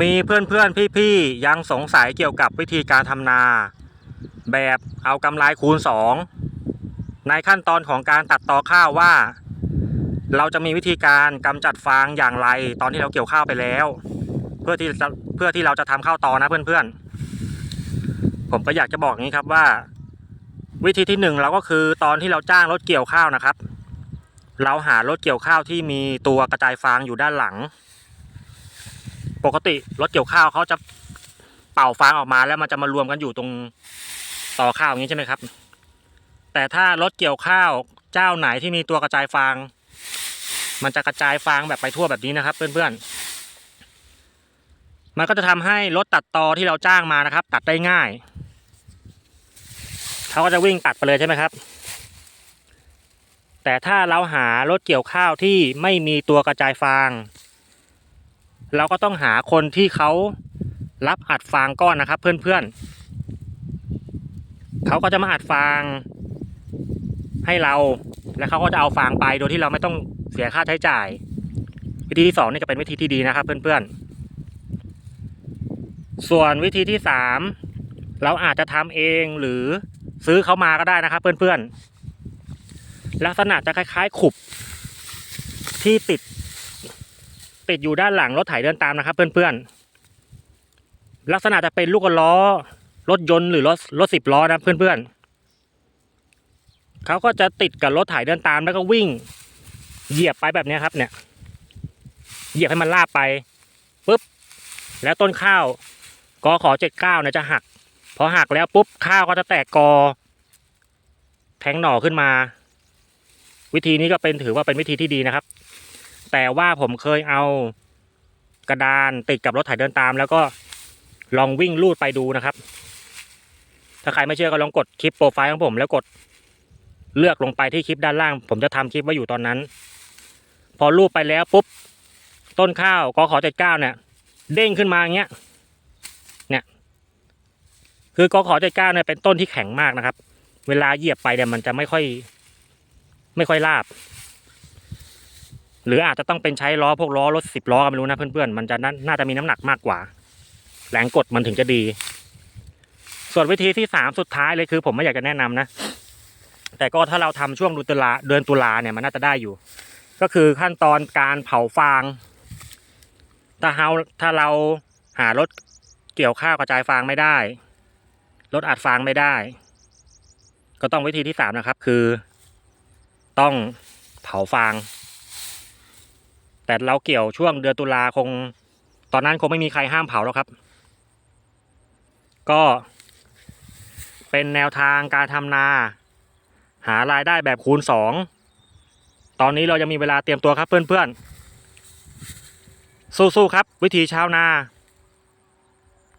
มีเพื่อนเพื่อนพี่พี่ๆ ยังสงสัยเกี่ยวกับวิธีการทำนา แบบเอากำไรคูณ 2 ในขั้นตอนของการตัดตอข้าวว่า เราจะมีวิธีการกำจัดฟางอย่างไร ตอนที่เราเกี่ยวข้าวไปแล้ว เพื่อที่จะเพื่อที่เราจะทำข้าวตอนะเพื่อนๆ ผมก็อยากจะบอกงนี้ครับว่า วิธีที่หนึ่งเราก็คือตอนที่เราจ้างรถเกี่ยวข้าวนะครับ เราหารถเกี่ยวข้าวที่มีตัวกระจายฟางอยู่ด้านหลัง ปกติรถเกี่ยวข้าวเขาจะเป่าฟางออกมาแล้วมันจะมารวมกันอยู่ตรงต่อข้าวอย่างนี้ใช่ไหมครับ แต่ถ้ารถเกี่ยวข้าวเจ้าไหนที่มีตัวกระจายฟาง มันจะกระจายฟางแบบไปทั่วแบบนี้นะครับ เพื่อนๆ มันก็จะทำให้รถตัดตอที่เราจ้างมานะครับ ตัดได้ง่ายเขาก็จะวิ่งตัดไปเลยใช่ไหมครับ แต่ถ้าเราหารถเกี่ยวข้าวที่ไม่มีตัวกระจายฟาง เราก็ต้องหาคนที่เขารับอัดฟางก้อนนะครับ เพื่อนๆเขาก็จะมาอัดฟางให้เรา แล้วเขาก็จะเอาฟางไปโดยที่เราไม่ต้องเสียค่าใช้จ่าย วิธีที่สองนี่ก็เป็นวิธีที่ดีนะครับ เพื่อนๆ ส่วนวิธีที่สามเราอาจจะทำเองหรือซื้อเขามาก็ได้นะครับ เพื่อนๆ ลักษณะจะคล้ายๆ ขุบที่ติด ติดอยู่ด้านหลังรถไถเดินตามนะครับ เพื่อนๆ ลักษณะจะเป็นลูกล้อ รถยนต์หรือรถรถสิบล้อนะเพื่อนๆเขาก็จะติดกับรถไถเดินตามแล้วก็วิ่ง เหยียบไปแบบนี้ครับ เนี่ย เหยียบให้มันลาบไปปุ๊บแล้วต้นข้าวกอขอเจ็ดเก้าเนี่ยจะหัก พอหักแล้วปุ๊บข้าวก็จะแตกกอ แทงหน่อขึ้นมา วิธีนี้ก็เป็นถือว่าเป็นวิธีที่ดีนะครับ แต่ว่าผมเคยเอากระดานติดกับรถไถเดินตาม แล้วก็ลองวิ่งลูดไปดูนะครับ ถ้าใครไม่เชื่อก็ลองกดคลิปโปรไฟล์ของผม แล้วกดเลือกลงไปที่คลิปด้านล่าง ผมจะทำคลิปไว้อยู่ตอนนั้น พอลูบไปแล้วปุ๊บต้นข้าวกอขอเจ็ดเก้าเนี่ย เด้งขึ้นมาอย่างเงี้ยเนี่ย คือกอขอเจ็ดเก้าเนี่ยเป็นต้นที่แข็งมากนะครับ เวลาเหยียบไปเนี่ยมันจะไม่ค่อย ไม่ค่อยลาบ หรืออาจจะต้องเป็นใช้ล้อพวกล้อรถสิบล้อก็ไม่รู้นะเพื่อนๆมันจะน่าน่าจะมีน้ำหนักมากกว่า แรงกดมันถึงจะดี ส่วนวิธีที่สามสุดท้ายเลยคือ ผมไม่อยากจะแนะนำนะ แต่ก็ถ้าเราทำช่วงเดือนตุลาเดือนตุลาเนี่ยมันน่าจะได้อยู่ ก็คือขั้นตอนการเผาฟางถ้าเราถ้าเราหารถเกี่ยวข้าวกระจายฟางไม่ได้รถอัดฟางไม่ได้ ก็ต้องวิธีที่สามนะครับ คือ ต้องเผาฟาง แต่เราเกี่ยวช่วงเดือนตุลาคง ตอนนั้นคงไม่มีใครห้ามเผาแล้วครับ ก็เป็นแนวทางการทำนา หารายได้แบบคูณสองตอนนี้เรายังมีเวลาเตรียมตัวครับเพื่อนๆ สู้ๆครับ วิธีชาวนา